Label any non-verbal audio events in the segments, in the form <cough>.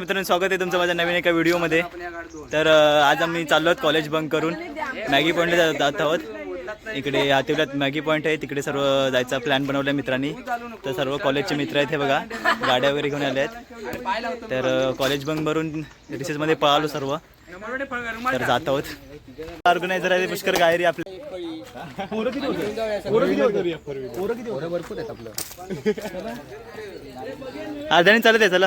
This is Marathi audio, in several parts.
मित्रांनो स्वागत आहे तुमचं माझ्या नवीन एका व्हिडिओमध्ये. तर आज आम्ही चाललो आहोत कॉलेज बंक करून. मॅगी पॉईंटला जा- जात आहोत. इकडे हातिवड्यात मॅगी पॉईंट आहे. तिकडे सर्व जायचा प्लॅन बनवला मित्रांनी. तर सर्व कॉलेजचे मित्र आहेत हे बघा. गाड्या वगैरे घेऊन आले आहेत तर कॉलेज बंक भरून रिसेसमध्ये पळालो सर्व. तर जात आहोत. ऑर्गनायझर आहे पुष्कर गायरी आपले. अर्ध्याने चालत आहे चला.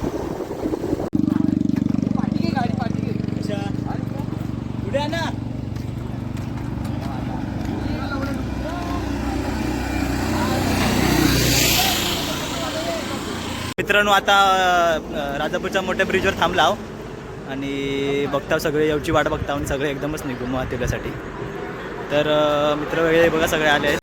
मित्रांनो आता राजापूरच्या मोठ्या ब्रिजवर थांबला आहो. आणि बघता सगळे येऊची वाट बघता आणि सगळे एकदमच निघू मग तर मित्र वगैरे बघा सगळे आले आहेत.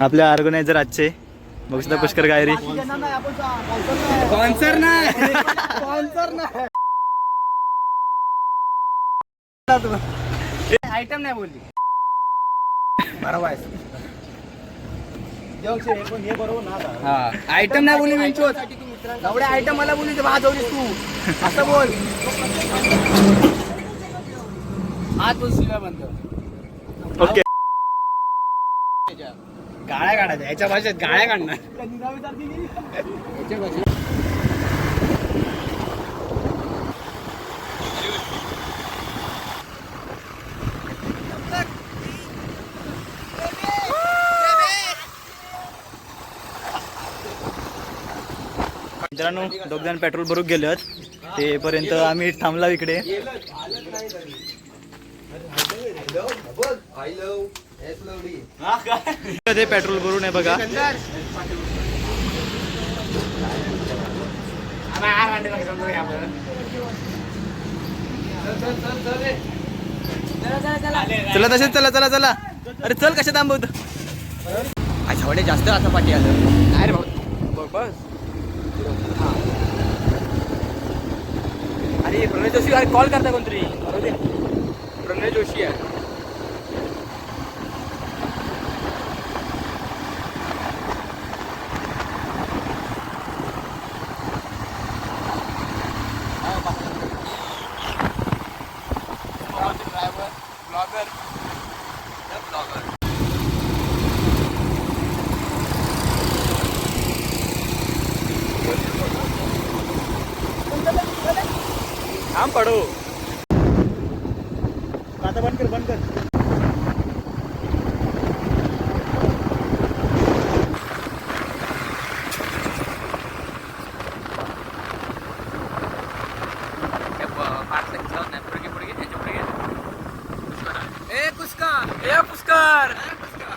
आपल्या ऑर्गनायझर आजचे. बघू शकता पुष्कर गायरी. स्पॉन्सर नाही. स्पॉन्सर नाही. आयटम नाही बोलली. हा आयटम नाही बोलली वेंचोत एवढे आयटम मला बोलली वाजवलीस तू. असं बोल. हात बोल शिव्या बंद. गाळ्या काढायच्या. याच्या भाषेत गाळ्या काढणार. मित्रांनो दोघ जण पेट्रोल भरून गेलेत. ते पर्यंत आम्ही थांबला इकडे. ते पेट्रोल भरून आहे बघा. चला तसेच चला चला चला. अरे चल कशा थांबवत अच्छा वडे जास्त आता पाठी आलं. नाही रे भाऊ बघ, बस हा. अरे प्रणय जोशी अरे कॉल करता कोणतरी. प्रणय जोशी आहे. थांब पडो आता बंद कर बंद कर ए पुष्कर ए पुष्कर ए चले चला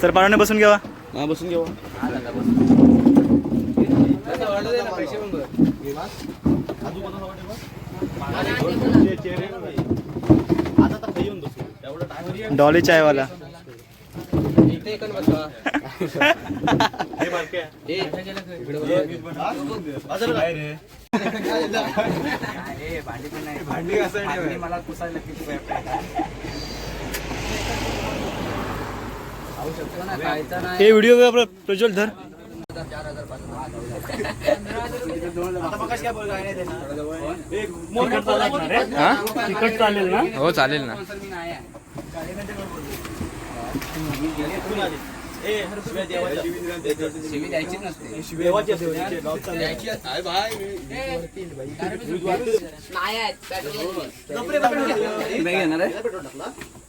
सर पाण्याने बसून घ्यावा हा बसून घेऊ. डॉली चायवाला. इथे पण बसवा ए, ए, भांडी पण नाही. भांडी मला पुसायला किती वेळ पाहिजे. खाऊ शकतो ना खायचा नाही हे व्हिडिओ प्रज्वल धर. तिकट चालेल ना? हो चालेल ना. नाही घेणार आहे?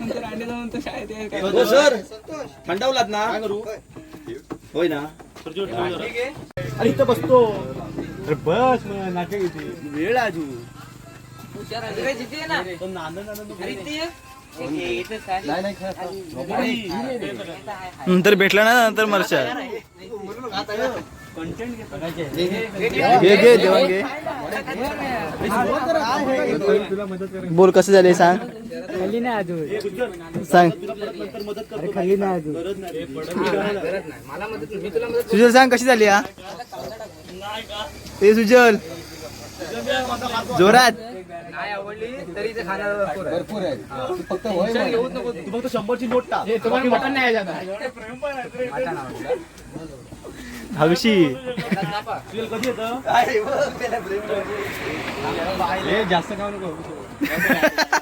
नको. सर. थंडावलात ना? होय ना? अरे इथं बसतो. अरे बस नाटक येते. वेळ पण नाही नंतर भेटला ना नंतर मरशा. घे घे बोल कसं झाले सांग? सांग. मला मदत मी तुला मदत सुजल सांग कशी झाली हा? ए सुजल. जोरात. नाही आवडली तरी ते भरपूर आहे. फक्त तू फक्त शंभरची नोट टाक. नाही तुझ्या कधी येतं? जास्त खाऊ नको. <laughs>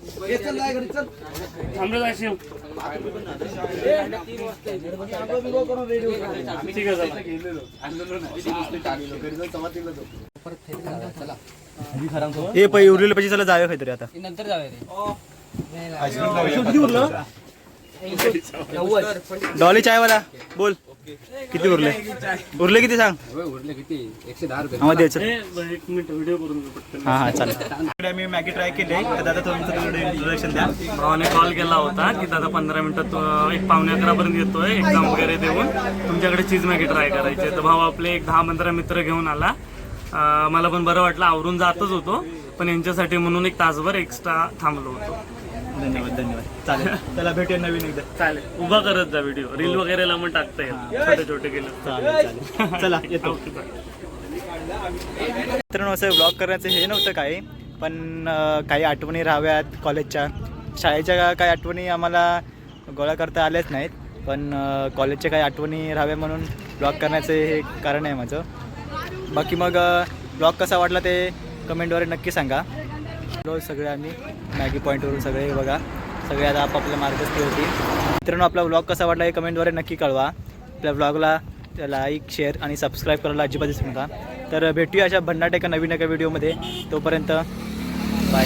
ठीक आहे चला ए पै उरलेले पैसे चला जावे काहीतरी आता. नंतर किती उरलं डॉली चायवाला बोल. किती उरले? उरले किती सांग? उरले किती? एकशे दहा रुपये. एक मिनिट व्हिडिओ करून हा हा चालेल. आम्ही मॅगी ट्राय केली. दादा तुमचं इंट्रोडक्शन द्या. भावाने कॉल केला होता की दादा पंधरा मिनिटात एक पावणे अकरापर्यंत येतोय एक्झाम वगैरे देऊन. तुमच्याकडे चीज मॅगी ट्राय करायची आहे. तर भाऊ आपले एक दहा पंधरा मित्र घेऊन आला. मला पण बरं वाटलं आवरून जातच होतो. पण यांच्यासाठी म्हणून एक तासभर एक्स्ट्रा थांबलो होतो. धन्यवाद धन्यवाद. चालेल. चला भेटूया नवीन एकदा. चालेल. उभा करत जा व्हिडिओ रील वगैरेला पण टाकता येईल. छोटे छोटे केलं. चालेल चालेल. चला येतो. मित्रांनो असं ब्लॉग करण्याचं हे नव्हतं काही पण काही आठवणी राहाव्यात कॉलेजच्या शाळेच्या काही आठवणी आम्हाला गोळा करता आल्याच नाहीत पण कॉलेजच्या काही आठवणी राहाव्या म्हणून ब्लॉग करण्याचं हे कारण आहे माझं. बाकी मग ब्लॉग कसा वाटला ते कमेंटद्वारे नक्की सांगा. रोज सगळे आम्ही. मॅगी पॉईंटवरून सगळे बघा. सगळे आता आपापल्या मार्गस्थी होती मित्रांनो आपला ब्लॉग कसा वाटला हे कमेंटद्वारे नक्की कळवा. आपल्या ब्लॉगला लाईक शेअर आणि सबस्क्राईब करायला अजिबात विसरू नका. तर भेटूया अशा भन्नाट एका नवीन एका व्हिडिओमध्ये तोपर्यंत बाय